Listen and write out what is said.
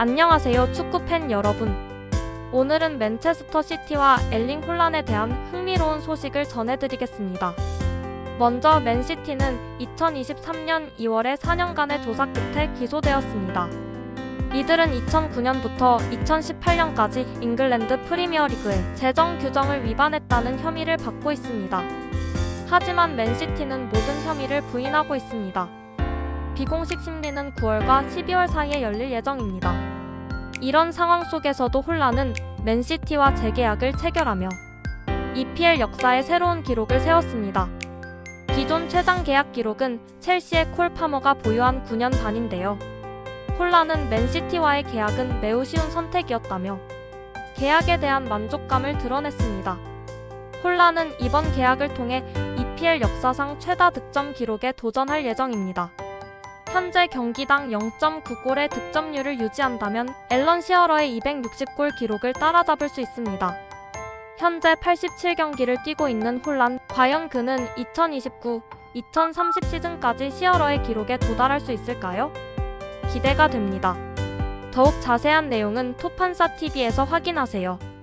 안녕하세요 축구팬 여러분. 오늘은 맨체스터 시티와 엘링 홀란에 대한 흥미로운 소식을 전해드리겠습니다. 먼저 맨시티는 2023년 2월에 4년간의 조사 끝에 기소되었습니다. 이들은 2009년부터 2018년까지 잉글랜드 프리미어리그의 재정 규정을 위반했다는 혐의를 받고 있습니다. 하지만 맨시티는 모든 혐의를 부인하고 있습니다. 비공식 심리는 9월과 12월 사이에 열릴 예정입니다. 이런 상황 속에서도 혼란은 맨시티와 재계약을 체결하며 EPL 역사의 새로운 기록을 세웠습니다. 기존 최장 계약 기록은 첼시의 콜 파머가 보유한 9년 반인데요. 혼란은 맨시티와의 계약은 매우 쉬운 선택이었다며 계약에 대한 만족감을 드러냈습니다. 혼란은 이번 계약을 통해 EPL 역사상 최다 득점 기록에 도전할 예정입니다. 현재 경기당 0.9골의 득점률을 유지한다면 앨런 시어러의 260골 기록을 따라잡을 수 있습니다. 현재 87경기를 뛰고 있는 혼란, 과연 그는 2029, 2030 시즌까지 시어러의 기록에 도달할 수 있을까요? 기대가 됩니다. 더욱 자세한 내용은 토판사 TV에서 확인하세요.